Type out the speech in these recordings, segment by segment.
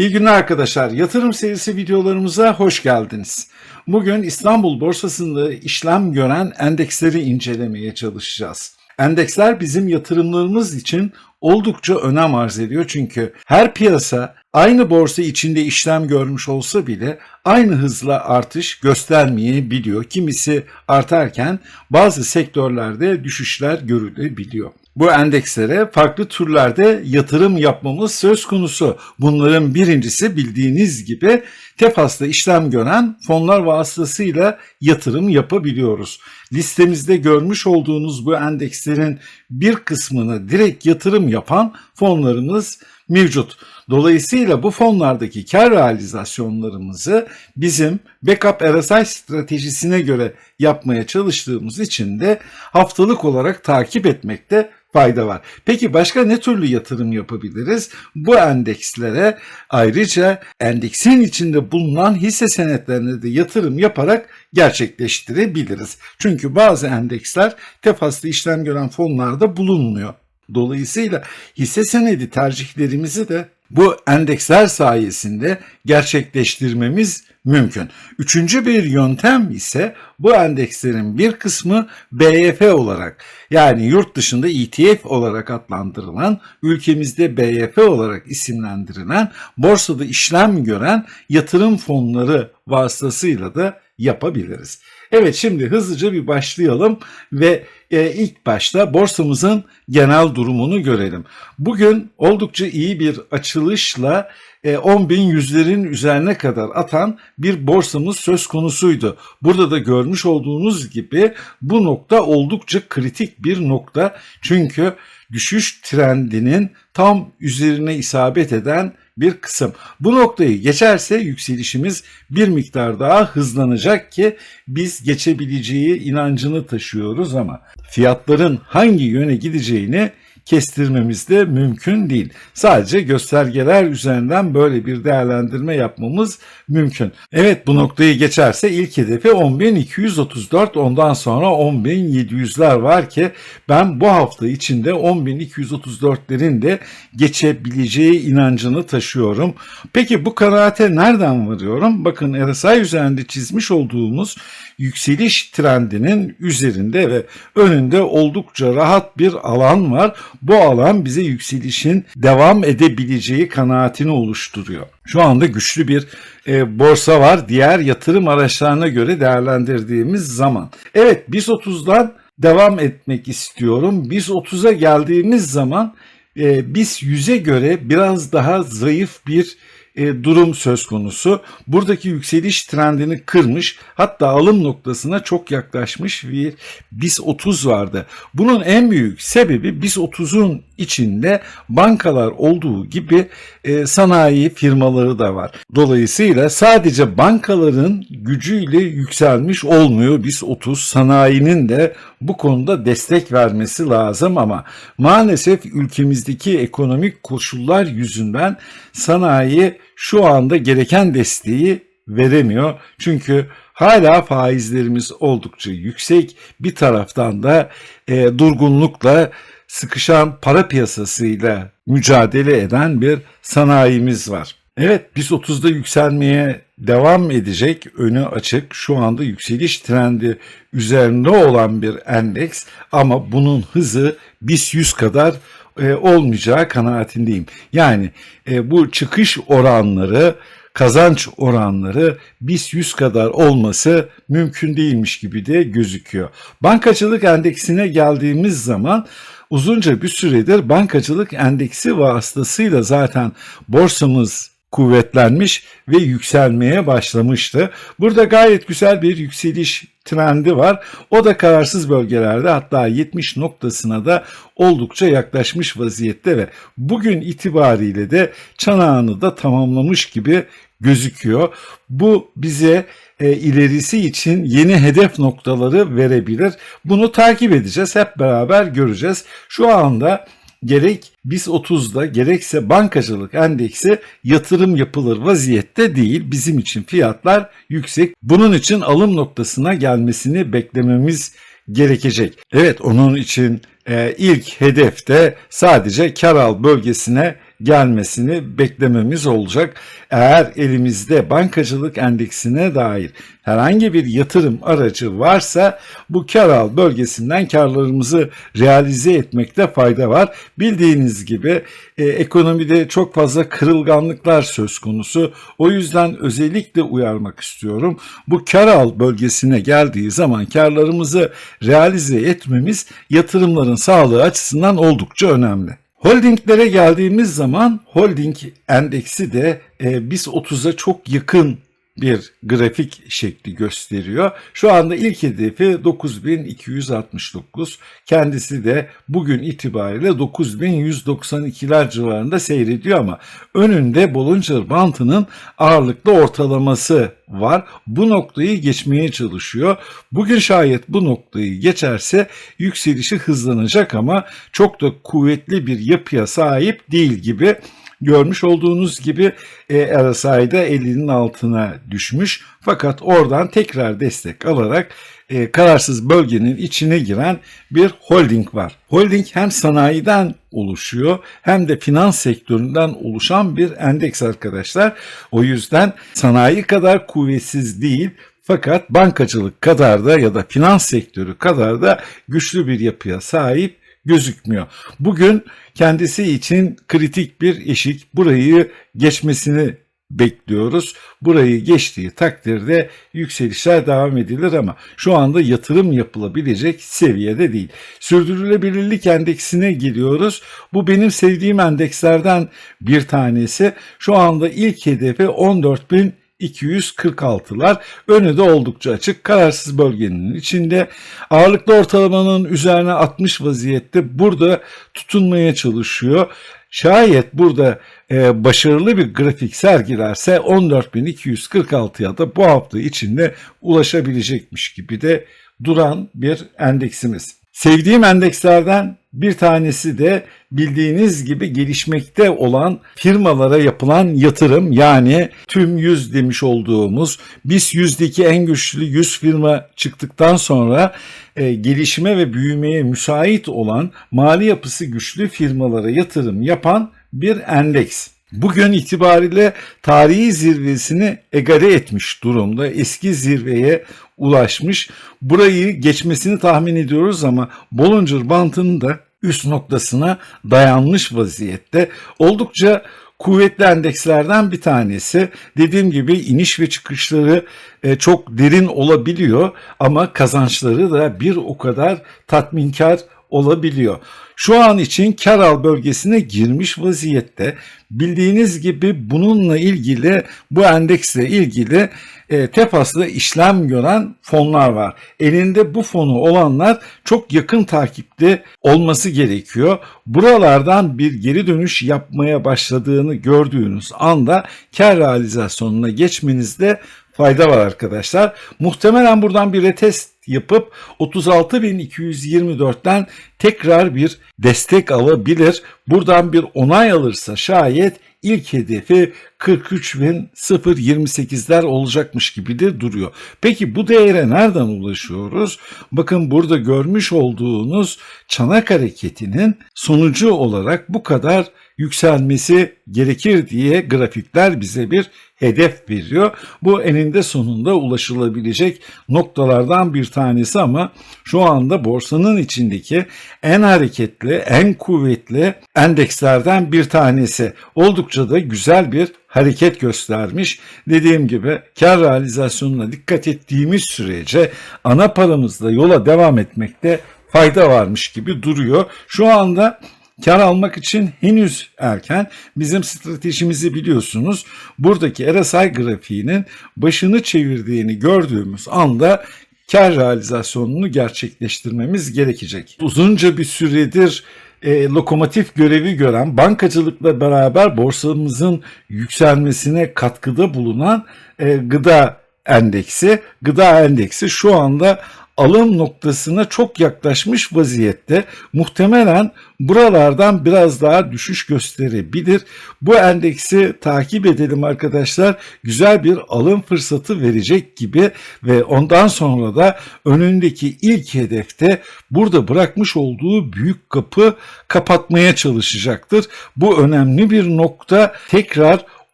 İyi günler arkadaşlar. Yatırım serisi videolarımıza hoş geldiniz. Bugün İstanbul borsasında işlem gören endeksleri incelemeye çalışacağız. Endeksler bizim yatırımlarımız için oldukça önem arz ediyor çünkü her piyasa aynı borsa içinde işlem görmüş olsa bile aynı hızla artış göstermeyebiliyor. Kimisi artarken bazı sektörlerde düşüşler görülebiliyor. Bu endekslere farklı türlerde yatırım yapmamız söz konusu. Bunların birincisi bildiğiniz gibi tefasla işlem gören fonlar vasıtasıyla yatırım yapabiliyoruz. Listemizde görmüş olduğunuz bu endekslerin bir kısmını direkt yatırım yapan fonlarımız mevcut. Dolayısıyla bu fonlardaki kar realizasyonlarımızı bizim backup RSI stratejisine göre yapmaya çalıştığımız için de haftalık olarak takip etmekte fayda var. Peki başka ne türlü yatırım yapabiliriz? Bu endekslere ayrıca endeksin içinde bulunan hisse senetlerine de yatırım yaparak gerçekleştirebiliriz. Çünkü bazı endeksler tefaslı işlem gören fonlarda bulunmuyor. Dolayısıyla hisse senedi tercihlerimizi de bu endeksler sayesinde gerçekleştirmemiz mümkün. Üçüncü bir yöntem ise bu endekslerin bir kısmı BYF olarak yani yurt dışında ETF olarak adlandırılan, ülkemizde BYF olarak isimlendirilen borsada işlem gören yatırım fonları vasıtasıyla da yapabiliriz. Evet şimdi hızlıca bir başlayalım ve e, ilk başta borsamızın genel durumunu görelim. Bugün oldukça iyi bir açılışla e, 10 bin yüzlerin üzerine kadar atan bir borsamız söz konusuydu. Burada da görmüş olduğunuz gibi bu nokta oldukça kritik bir nokta. Çünkü düşüş trendinin tam üzerine isabet eden bir kısım. Bu noktayı geçerse yükselişimiz bir miktar daha hızlanacak ki biz geçebileceği inancını taşıyoruz ama fiyatların hangi yöne gideceğini kestirmemiz de mümkün değil. Sadece göstergeler üzerinden böyle bir değerlendirme yapmamız mümkün. Evet bu noktayı geçerse ilk hedefi 10.234 ondan sonra 10.700'ler var ki ben bu hafta içinde 10.234'lerin de geçebileceği inancını taşıyorum. Peki bu kanaate nereden varıyorum? Bakın RSI üzerinde çizmiş olduğumuz yükseliş trendinin üzerinde ve önünde oldukça rahat bir alan var. Bu alan bize yükselişin devam edebileceği kanaatini oluşturuyor. Şu anda güçlü bir e, borsa var diğer yatırım araçlarına göre değerlendirdiğimiz zaman. Evet biz 30'dan devam etmek istiyorum. Biz 30'a geldiğimiz zaman e, biz 100'e göre biraz daha zayıf bir e, durum söz konusu. Buradaki yükseliş trendini kırmış hatta alım noktasına çok yaklaşmış bir BIS 30 vardı. Bunun en büyük sebebi BIS 30'un içinde bankalar olduğu gibi e, sanayi firmaları da var. Dolayısıyla sadece bankaların gücüyle yükselmiş olmuyor BIS 30 sanayinin de bu konuda destek vermesi lazım ama maalesef ülkemizdeki ekonomik koşullar yüzünden sanayi şu anda gereken desteği veremiyor. Çünkü hala faizlerimiz oldukça yüksek. Bir taraftan da e, durgunlukla sıkışan para piyasasıyla mücadele eden bir sanayimiz var. Evet biz 30'da yükselmeye devam edecek önü açık şu anda yükseliş trendi üzerinde olan bir endeks ama bunun hızı BIS 100 kadar e, olmayacağı kanaatindeyim. Yani e, bu çıkış oranları kazanç oranları BIS 100 kadar olması mümkün değilmiş gibi de gözüküyor. Bankacılık endeksine geldiğimiz zaman uzunca bir süredir bankacılık endeksi vasıtasıyla zaten borsamız kuvvetlenmiş ve yükselmeye başlamıştı. Burada gayet güzel bir yükseliş trendi var. O da kararsız bölgelerde hatta 70 noktasına da oldukça yaklaşmış vaziyette ve bugün itibariyle de çanağını da tamamlamış gibi gözüküyor. Bu bize e, ilerisi için yeni hedef noktaları verebilir. Bunu takip edeceğiz. Hep beraber göreceğiz. Şu anda gerek BIS 30'da gerekse bankacılık endeksi yatırım yapılır vaziyette değil. Bizim için fiyatlar yüksek. Bunun için alım noktasına gelmesini beklememiz gerekecek. Evet onun için e, ilk hedefte sadece kar al bölgesine gelmesini beklememiz olacak. Eğer elimizde bankacılık endeksine dair herhangi bir yatırım aracı varsa bu kar al bölgesinden karlarımızı realize etmekte fayda var. Bildiğiniz gibi e, ekonomide çok fazla kırılganlıklar söz konusu. O yüzden özellikle uyarmak istiyorum. Bu kar al bölgesine geldiği zaman karlarımızı realize etmemiz yatırımların sağlığı açısından oldukça önemli. Holdinglere geldiğimiz zaman holding endeksi de e, biz 30'a çok yakın bir grafik şekli gösteriyor. Şu anda ilk hedefi 9269. Kendisi de bugün itibariyle 9192'ler civarında seyrediyor ama önünde Bollinger Bantı'nın ağırlıklı ortalaması var. Bu noktayı geçmeye çalışıyor. Bugün şayet bu noktayı geçerse yükselişi hızlanacak ama çok da kuvvetli bir yapıya sahip değil gibi. Görmüş olduğunuz gibi e, RSI'da 50'nin altına düşmüş. Fakat oradan tekrar destek alarak e, kararsız bölgenin içine giren bir holding var. Holding hem sanayiden oluşuyor hem de finans sektöründen oluşan bir endeks arkadaşlar. O yüzden sanayi kadar kuvvetsiz değil fakat bankacılık kadar da ya da finans sektörü kadar da güçlü bir yapıya sahip gözükmüyor. Bugün kendisi için kritik bir eşik. Burayı geçmesini bekliyoruz. Burayı geçtiği takdirde yükselişler devam edilir ama şu anda yatırım yapılabilecek seviyede değil. Sürdürülebilirlik endeksine geliyoruz. Bu benim sevdiğim endekslerden bir tanesi. Şu anda ilk hedefi 14.000 246'lar. Önü de oldukça açık. Kararsız bölgenin içinde. Ağırlıklı ortalamanın üzerine 60 vaziyette burada tutunmaya çalışıyor. Şayet burada e, başarılı bir grafik sergilerse 14.246'ya da bu hafta içinde ulaşabilecekmiş gibi de duran bir endeksimiz. Sevdiğim endekslerden bir tanesi de bildiğiniz gibi gelişmekte olan firmalara yapılan yatırım yani tüm yüz demiş olduğumuz biz yüzdeki en güçlü 100 firma çıktıktan sonra e, gelişime ve büyümeye müsait olan mali yapısı güçlü firmalara yatırım yapan bir endeks. Bugün itibariyle tarihi zirvesini egare etmiş durumda. Eski zirveye ulaşmış. Burayı geçmesini tahmin ediyoruz ama Bollinger Bantı'nın da üst noktasına dayanmış vaziyette. Oldukça kuvvetli endekslerden bir tanesi. Dediğim gibi iniş ve çıkışları e, çok derin olabiliyor ama kazançları da bir o kadar tatminkar olabiliyor. Şu an için kar al bölgesine girmiş vaziyette. Bildiğiniz gibi bununla ilgili bu endeksle ilgili e, TEFAS'la işlem gören fonlar var. Elinde bu fonu olanlar çok yakın takipte olması gerekiyor. Buralardan bir geri dönüş yapmaya başladığını gördüğünüz anda kar realizasyonuna geçmenizde fayda var arkadaşlar. Muhtemelen buradan bir retest yapıp 36.224'ten tekrar bir destek alabilir. Buradan bir onay alırsa şayet ilk hedefi 43.028'ler olacakmış gibi de duruyor. Peki bu değere nereden ulaşıyoruz? Bakın burada görmüş olduğunuz çanak hareketinin sonucu olarak bu kadar yükselmesi gerekir diye grafikler bize bir hedef veriyor. Bu eninde sonunda ulaşılabilecek noktalardan bir tanesi ama şu anda borsanın içindeki en hareketli, en kuvvetli endekslerden bir tanesi. Oldukça da güzel bir hareket göstermiş. Dediğim gibi kar realizasyonuna dikkat ettiğimiz sürece ana paramızla yola devam etmekte fayda varmış gibi duruyor. Şu anda Kar almak için henüz erken. Bizim stratejimizi biliyorsunuz. Buradaki RSI grafiğinin başını çevirdiğini gördüğümüz anda kar realizasyonunu gerçekleştirmemiz gerekecek. Uzunca bir süredir e, lokomotif görevi gören bankacılıkla beraber borsamızın yükselmesine katkıda bulunan e, gıda endeksi, gıda endeksi şu anda alım noktasına çok yaklaşmış vaziyette. Muhtemelen buralardan biraz daha düşüş gösterebilir. Bu endeksi takip edelim arkadaşlar. Güzel bir alım fırsatı verecek gibi ve ondan sonra da önündeki ilk hedefte burada bırakmış olduğu büyük kapı kapatmaya çalışacaktır. Bu önemli bir nokta. Tekrar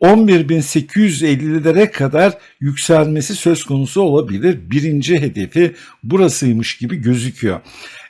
11.850'lere kadar yükselmesi söz konusu olabilir. Birinci hedefi burasıymış gibi gözüküyor.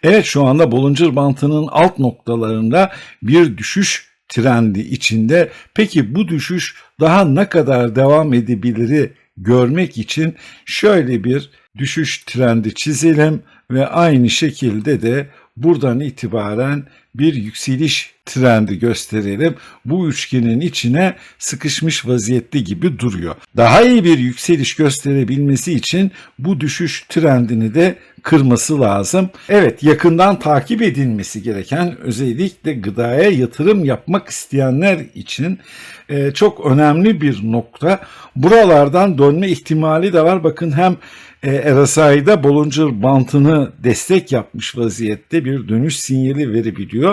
Evet şu anda Bollinger Bantı'nın alt noktalarında bir düşüş trendi içinde. Peki bu düşüş daha ne kadar devam edebiliri görmek için şöyle bir düşüş trendi çizelim ve aynı şekilde de buradan itibaren bir yükseliş trendi gösterelim. Bu üçgenin içine sıkışmış vaziyette gibi duruyor. Daha iyi bir yükseliş gösterebilmesi için bu düşüş trendini de kırması lazım. Evet yakından takip edilmesi gereken özellikle gıdaya yatırım yapmak isteyenler için e, çok önemli bir nokta. Buralardan dönme ihtimali de var. Bakın hem e, RSI'da Bollinger bantını destek yapmış vaziyette bir dönüş sinyali verebiliyor.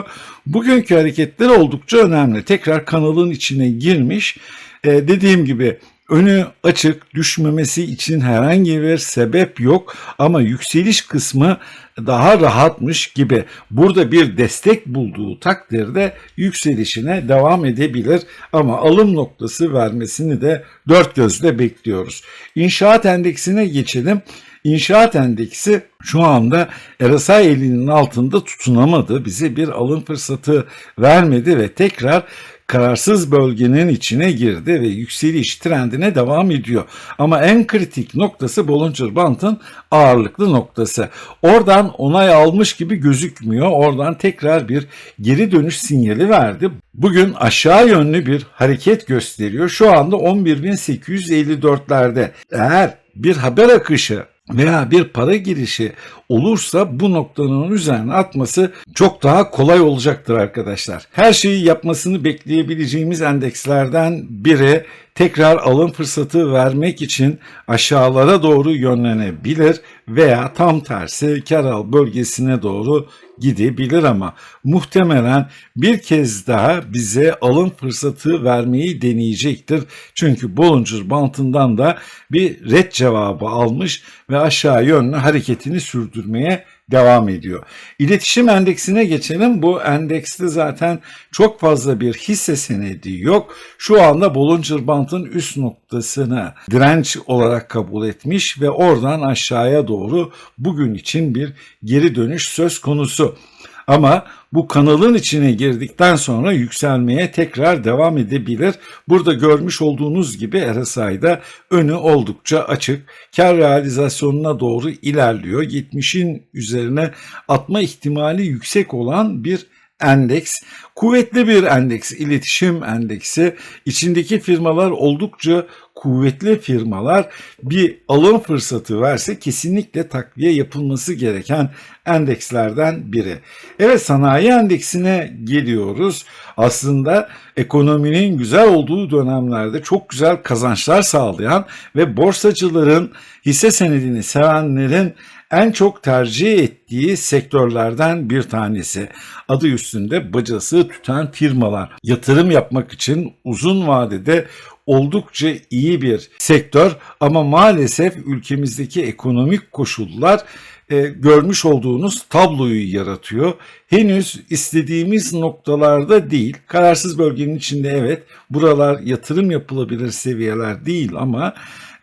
Bugünkü hareketler oldukça önemli. Tekrar kanalın içine girmiş. E, dediğim gibi önü açık düşmemesi için herhangi bir sebep yok ama yükseliş kısmı daha rahatmış gibi burada bir destek bulduğu takdirde yükselişine devam edebilir ama alım noktası vermesini de dört gözle bekliyoruz. İnşaat endeksine geçelim. İnşaat endeksi şu anda RSI elinin altında tutunamadı. Bize bir alım fırsatı vermedi ve tekrar kararsız bölgenin içine girdi ve yükseliş trendine devam ediyor. Ama en kritik noktası Bollinger Band'ın ağırlıklı noktası. Oradan onay almış gibi gözükmüyor. Oradan tekrar bir geri dönüş sinyali verdi. Bugün aşağı yönlü bir hareket gösteriyor. Şu anda 11.854'lerde. Eğer bir haber akışı veya bir para girişi olursa bu noktanın üzerine atması çok daha kolay olacaktır arkadaşlar. Her şeyi yapmasını bekleyebileceğimiz endekslerden biri tekrar alım fırsatı vermek için aşağılara doğru yönlenebilir veya tam tersi kar al bölgesine doğru gidebilir ama muhtemelen bir kez daha bize alım fırsatı vermeyi deneyecektir. Çünkü Bollinger Band'ından da bir red cevabı almış ve aşağı yönlü hareketini sürdürmeye devam ediyor. İletişim endeksine geçelim. Bu endekste zaten çok fazla bir hisse senedi yok. Şu anda Bollinger Band'ın üst noktasını direnç olarak kabul etmiş ve oradan aşağıya doğru bugün için bir geri dönüş söz konusu. Ama bu kanalın içine girdikten sonra yükselmeye tekrar devam edebilir. Burada görmüş olduğunuz gibi RSI'da önü oldukça açık. Kar realizasyonuna doğru ilerliyor. 70'in üzerine atma ihtimali yüksek olan bir endeks. Kuvvetli bir endeks, iletişim endeksi. İçindeki firmalar oldukça kuvvetli firmalar bir alım fırsatı verse kesinlikle takviye yapılması gereken endekslerden biri. Evet sanayi endeksine geliyoruz. Aslında ekonominin güzel olduğu dönemlerde çok güzel kazançlar sağlayan ve borsacıların hisse senedini sevenlerin en çok tercih ettiği sektörlerden bir tanesi. Adı üstünde bacası tüten firmalar. Yatırım yapmak için uzun vadede oldukça iyi bir sektör ama maalesef ülkemizdeki ekonomik koşullar e, görmüş olduğunuz tabloyu yaratıyor. Henüz istediğimiz noktalarda değil. Kararsız bölgenin içinde evet buralar yatırım yapılabilir seviyeler değil ama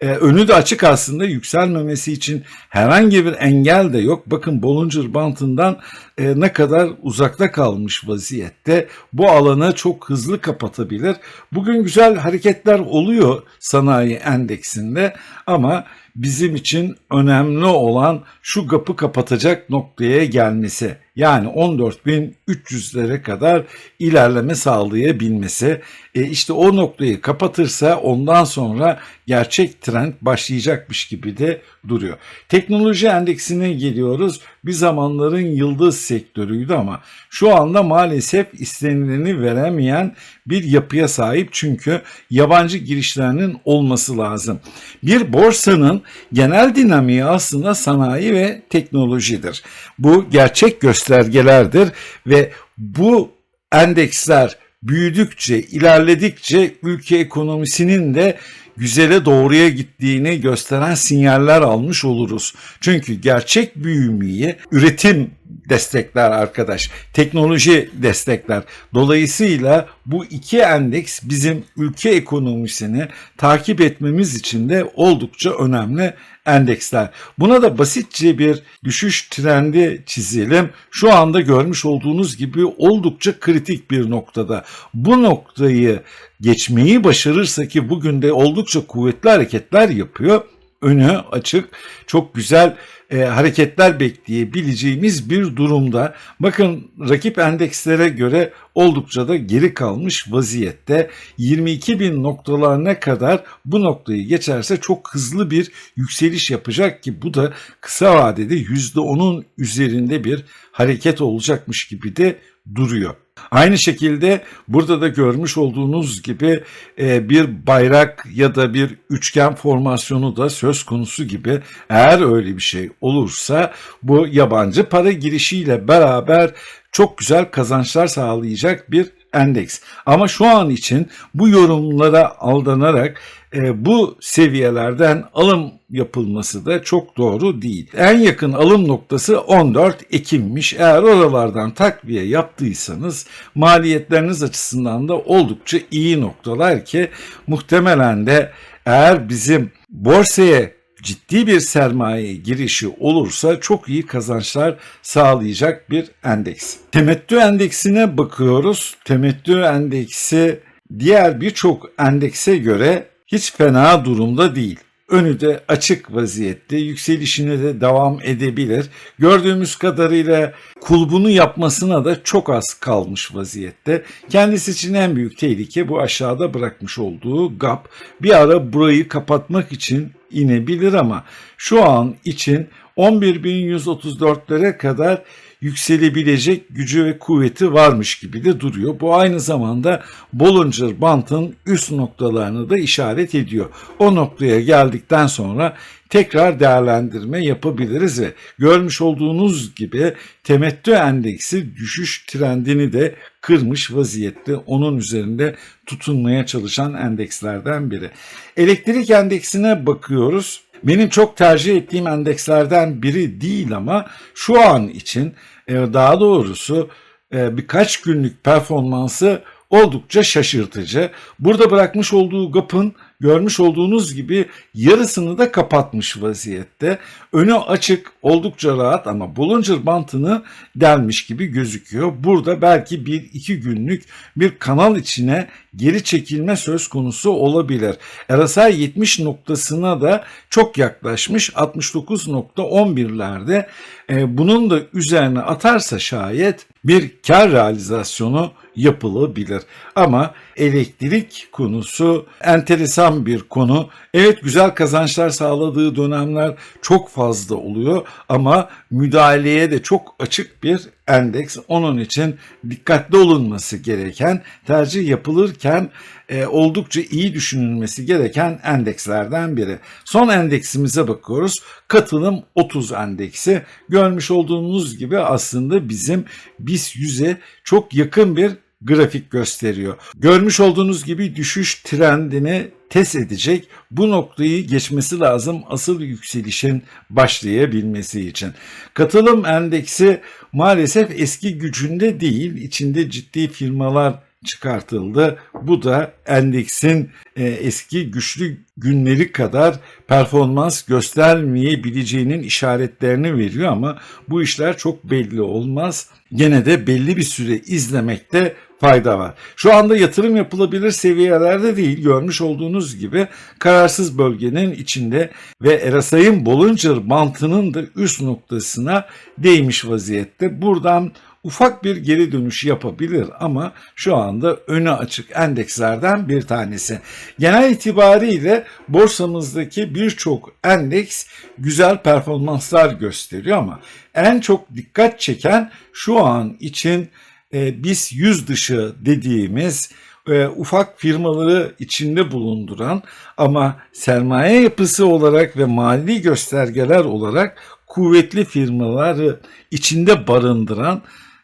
e, önü de açık aslında yükselmemesi için herhangi bir engel de yok. Bakın Bollinger Band'ından e, ne kadar uzakta kalmış vaziyette. Bu alanı çok hızlı kapatabilir. Bugün güzel hareketler oluyor sanayi endeksinde ama bizim için önemli olan şu kapı kapatacak noktaya gelmesi. Yani 14.300'lere kadar ilerleme sağlayabilmesi. E işte o noktayı kapatırsa ondan sonra gerçek trend başlayacakmış gibi de duruyor. Teknoloji endeksine geliyoruz. Bir zamanların yıldız sektörüydü ama şu anda maalesef istenileni veremeyen bir yapıya sahip çünkü yabancı girişlerinin olması lazım. Bir borsanın genel dinamiği aslında sanayi ve teknolojidir. Bu gerçek göstergelerdir ve bu endeksler büyüdükçe, ilerledikçe ülke ekonomisinin de güzele doğruya gittiğini gösteren sinyaller almış oluruz. Çünkü gerçek büyümeyi üretim destekler arkadaş, teknoloji destekler. Dolayısıyla bu iki endeks bizim ülke ekonomisini takip etmemiz için de oldukça önemli endeksler. Buna da basitçe bir düşüş trendi çizelim. Şu anda görmüş olduğunuz gibi oldukça kritik bir noktada. Bu noktayı geçmeyi başarırsa ki bugün de oldukça kuvvetli hareketler yapıyor. Önü açık, çok güzel e, hareketler bekleyebileceğimiz bir durumda. Bakın rakip endekslere göre oldukça da geri kalmış vaziyette. 22 bin noktalarına kadar bu noktayı geçerse çok hızlı bir yükseliş yapacak ki bu da kısa vadede %10'un üzerinde bir hareket olacakmış gibi de duruyor. Aynı şekilde burada da görmüş olduğunuz gibi e, bir bayrak ya da bir üçgen formasyonu da söz konusu gibi eğer öyle bir şey olursa bu yabancı para girişiyle beraber çok güzel kazançlar sağlayacak bir endeks. Ama şu an için bu yorumlara aldanarak e, bu seviyelerden alım yapılması da çok doğru değil. En yakın alım noktası 14 Ekim'miş. Eğer oralardan takviye yaptıysanız maliyetleriniz açısından da oldukça iyi noktalar ki muhtemelen de eğer bizim borsaya ciddi bir sermaye girişi olursa çok iyi kazançlar sağlayacak bir endeks. Temettü endeksine bakıyoruz. Temettü endeksi diğer birçok endekse göre hiç fena durumda değil. Önü de açık vaziyette yükselişine de devam edebilir. Gördüğümüz kadarıyla kulbunu yapmasına da çok az kalmış vaziyette. Kendisi için en büyük tehlike bu aşağıda bırakmış olduğu gap. Bir ara burayı kapatmak için inebilir ama şu an için 11.134'lere kadar yükselebilecek gücü ve kuvveti varmış gibi de duruyor. Bu aynı zamanda Bollinger Band'ın üst noktalarını da işaret ediyor. O noktaya geldikten sonra tekrar değerlendirme yapabiliriz ve görmüş olduğunuz gibi temettü endeksi düşüş trendini de kırmış vaziyette. Onun üzerinde tutunmaya çalışan endekslerden biri. Elektrik endeksine bakıyoruz. Benim çok tercih ettiğim endekslerden biri değil ama şu an için e, daha doğrusu e, birkaç günlük performansı oldukça şaşırtıcı. Burada bırakmış olduğu gapın görmüş olduğunuz gibi yarısını da kapatmış vaziyette. Önü açık, oldukça rahat ama Bollinger bantını delmiş gibi gözüküyor. Burada belki bir iki günlük bir kanal içine geri çekilme söz konusu olabilir. RSI 70 noktasına da çok yaklaşmış 69.11'lerde. E, bunun da üzerine atarsa şayet bir kar realizasyonu yapılabilir. Ama elektrik konusu enteresan bir konu. Evet güzel kazançlar sağladığı dönemler çok fazla oluyor ama müdahaleye de çok açık bir endeks. Onun için dikkatli olunması gereken, tercih yapılırken e, oldukça iyi düşünülmesi gereken endekslerden biri. Son endeksimize bakıyoruz. Katılım 30 endeksi. Görmüş olduğunuz gibi aslında bizim BIS 100'e çok yakın bir grafik gösteriyor. Görmüş olduğunuz gibi düşüş trendini test edecek. Bu noktayı geçmesi lazım asıl yükselişin başlayabilmesi için. Katılım endeksi maalesef eski gücünde değil. İçinde ciddi firmalar çıkartıldı. Bu da endeksin e, eski güçlü günleri kadar performans göstermeyebileceğinin işaretlerini veriyor ama bu işler çok belli olmaz. Gene de belli bir süre izlemekte fayda var. Şu anda yatırım yapılabilir seviyelerde değil görmüş olduğunuz gibi kararsız bölgenin içinde ve RSI'ın Bollinger bantının da üst noktasına değmiş vaziyette. Buradan ufak bir geri dönüş yapabilir ama şu anda önü açık endekslerden bir tanesi. Genel itibariyle borsamızdaki birçok endeks güzel performanslar gösteriyor ama en çok dikkat çeken şu an için e, BIST 100 dışı dediğimiz e, ufak firmaları içinde bulunduran ama sermaye yapısı olarak ve mali göstergeler olarak kuvvetli firmaları içinde barındıran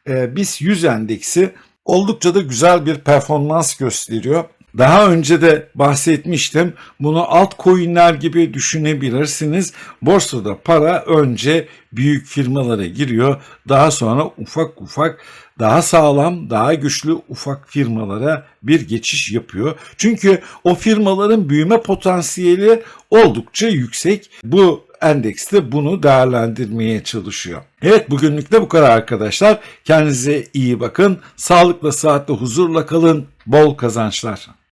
e, BIST 100 endeksi oldukça da güzel bir performans gösteriyor. Daha önce de bahsetmiştim. Bunu altcoin'ler gibi düşünebilirsiniz. Borsada para önce büyük firmalara giriyor. Daha sonra ufak ufak daha sağlam, daha güçlü ufak firmalara bir geçiş yapıyor. Çünkü o firmaların büyüme potansiyeli oldukça yüksek. Bu endekste bunu değerlendirmeye çalışıyor. Evet bugünlük de bu kadar arkadaşlar. Kendinize iyi bakın. Sağlıkla, saatle, huzurla kalın. Bol kazançlar.